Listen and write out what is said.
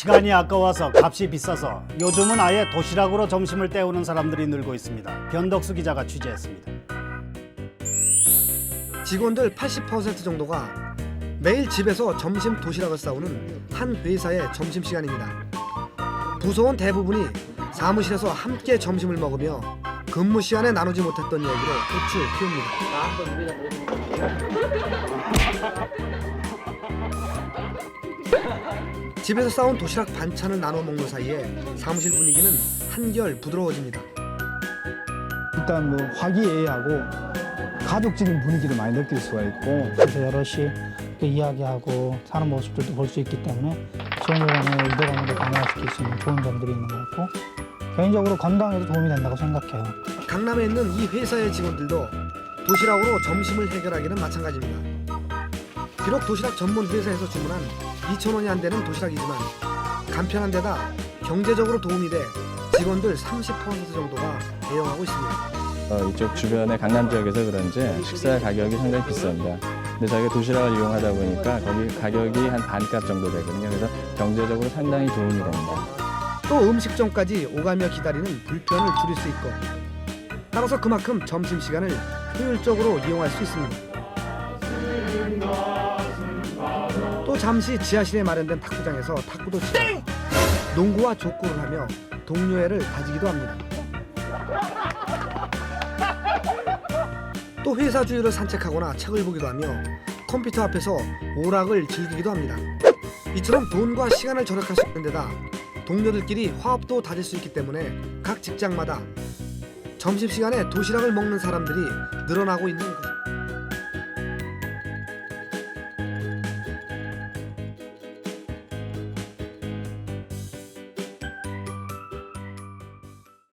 시간이 아까워서 값이 비싸서 요즘은 아예 도시락으로 점심을 때우는 사람들이 늘고 있습니다. 변덕수 기자가 취재했습니다. 직원들 80% 정도가 매일 집에서 점심 도시락을 싸우는 한 회사의 점심 시간입니다. 부서원 대부분이 사무실에서 함께 점심을 먹으며 근무 시간에 나누지 못했던 얘기로 꽃을 피웁니다. 집에서 싸운 도시락 반찬을 나눠 먹는 사이에 사무실 분위기는 한결 부드러워집니다. 일단 뭐 화기애애하고 가족적인 분위기를 많이 느낄 수가 있고 그래서 여럿이 그 이야기하고 사는 모습들도 볼 수 있기 때문에 지원을 간의 유대감을 강화시킬 수 있는 좋은 점들이 있는 것 같고 개인적으로 건강에도 도움이 된다고 생각해요. 강남에 있는 이 회사의 직원들도 도시락으로 점심을 해결하기는 마찬가지입니다. 비록 도시락 전문 회사에서 주문한 2,000원이 안 되는 도시락이지만 간편한 데다 경제적으로 도움이 돼 직원들 30% 정도가 애용하고 있습니다. 어, 이쪽 주변의 강남 지역에서 그런지 식사 가격이 상당히 비쌉니다. 근데 저희가 도시락을 이용하다 보니까 거기 가격이 한 반값 정도 되거든요. 그래서 경제적으로 상당히 도움이 됩니다. 또 음식점까지 오가며 기다리는 불편을 줄일 수 있고 따라서 그만큼 점심시간을 효율적으로 이용할 수 있습니다. 잠시 지하실에 마련된 탁구장에서 탁구도 치고 농구와 족구를 하며 동료애를 다지기도 합니다. 또 회사 주위를 산책하거나 책을 보기도 하며 컴퓨터 앞에서 오락을 즐기기도 합니다. 이처럼 돈과 시간을 절약할 수 있는 데다 동료들끼리 화합도 다질 수 있기 때문에 각 직장마다 점심시간에 도시락을 먹는 사람들이 늘어나고 있는 것